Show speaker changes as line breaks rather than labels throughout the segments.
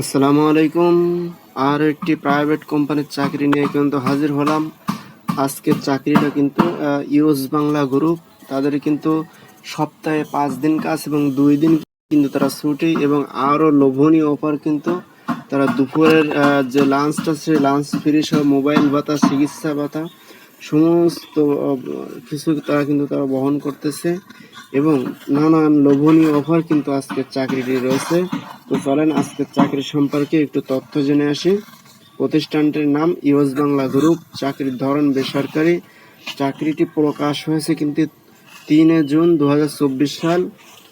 আসসালামু আলাইকুম। আর একটি প্রাইভেট কোম্পানির চাকরি নিয়ে কিন্তু হাজির হলাম। আজকের চাকরিটা কিন্তু ইউএস বাংলা গ্রুপ তাদের কিন্তু সপ্তাহে পাঁচ দিন কাজ এবং দুই দিন কিন্তু তারা ছুটি এবং আরও লোভনীয় অফার কিন্তু তারা দুপুরের যে লাঞ্চটা সেই লাঞ্চ ফ্রি সহ মোবাইল ভাতা, চিকিৎসা ভাতা, সমস্ত কিছু তারা কিন্তু তারা বহন করতেছে এবং নানান লোভনীয় অফার কিন্তু আজকের চাকরিটি রয়েছে। তো চলেন আজকে চাকরি সম্পর্কে একটু তথ্য জেনে আসি। প্রতিষ্ঠানটির নাম ইউএস বাংলা গ্রুপ। চাকরির ধরন বেসরকারি। চাকরিটি প্রকাশ হয়েছে কিন্তু তিনে জুন দু হাজার চব্বিশ সাল।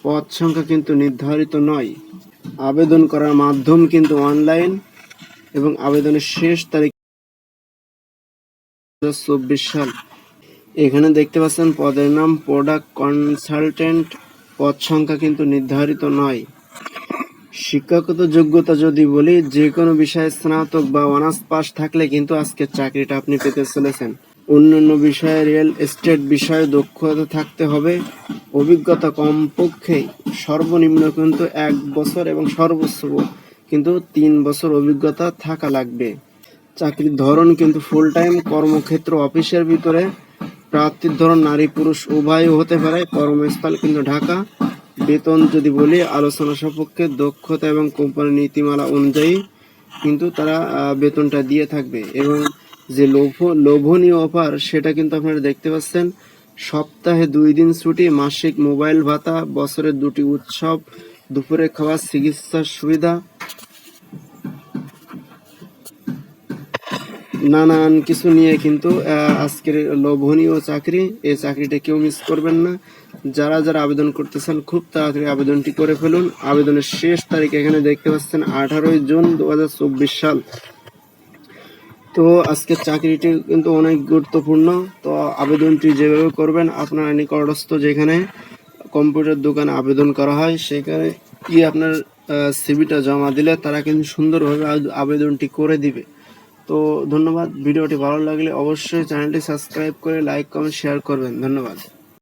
পদ সংখ্যা কিন্তু নির্ধারিত নয়। আবেদন করার মাধ্যম কিন্তু অনলাইন এবং আবেদনের শেষ তারিখ চব্বিশ সাল। এখানে দেখতে পাচ্ছেন পদের নাম প্রোডাক্ট কনসালটেন্ট পদ সংখ্যা কিন্তু নির্ধারিত নয়। শিক্ষাগত যোগ্যতা যদি বলি, যে কোনো বিষয়ে স্নাতক বা অনার্স পাস থাকলে কিন্তু আজকের চাকরিটা আপনি পেতে চলেছেন। অন্যান্য বিষয়ে রিয়েল এস্টেট বিষয়ে দক্ষতা থাকতে হবে। অভিজ্ঞতা কমপক্ষে সর্বনিম্ন কিন্তু এক বছর এবং সর্বোচ্চ কিন্তু তিন বছর অভিজ্ঞতা থাকা লাগবে। চাকরির ধরন কিন্তু ফুল টাইম কর্মক্ষেত্র অফিসের ভিতরে। প্রার্থীর ধরন নারী পুরুষ উভয় হতে পারে। কর্মস্থল কিন্তু ঢাকা। বেতন যদি বলি, আলোচনা সাপেক্ষে দক্ষতা এবং কোম্পানির নীতিমালা অনুযায়ী কিন্তু তারা বেতনটা দিয়ে থাকবে। এবং যে লোভ, লোভনীয় অফার, সেটা কিন্তু আপনারা দেখতে পাচ্ছেন। সপ্তাহে দুই দিন ছুটি, মাসিক মোবাইল ভাতা বছরের দুটি উৎসব, দুপুরে খাওয়ার চিকিৎসার সুবিধা নানান কিছু নিয়ে কিন্তু আজকের লোভনীয় চাকরি, এই চাকরিটা কেউ মিস করবেন না। যারা যারা আবেদন করতেছেন, খুব তাড়াতাড়ি আবেদনটি করে ফেলুন। আবেদনের শেষ তারিখ এখানে দেখতে পাচ্ছেন, আঠারোই জুন দু হাজার চব্বিশ সাল। তো আজকের চাকরিটি কিন্তু অনেক গুরুত্বপূর্ণ। তো আবেদনটি যেভাবে করবেন, আপনার নিকটস্থ যেখানে কম্পিউটার দোকানে আবেদন করা হয়, সেখানে গিয়ে আপনার সিভিটা জমা দিলে তারা কিন্তু সুন্দরভাবে আবে- আবেদনটি করে দিবে। তো ধন্যবাদ। ভিডিওটি ভালো লাগলে অবশ্যই চ্যানেলটি সাবস্ক্রাইব করে লাইক কমেন্ট শেয়ার করবেন। ধন্যবাদ।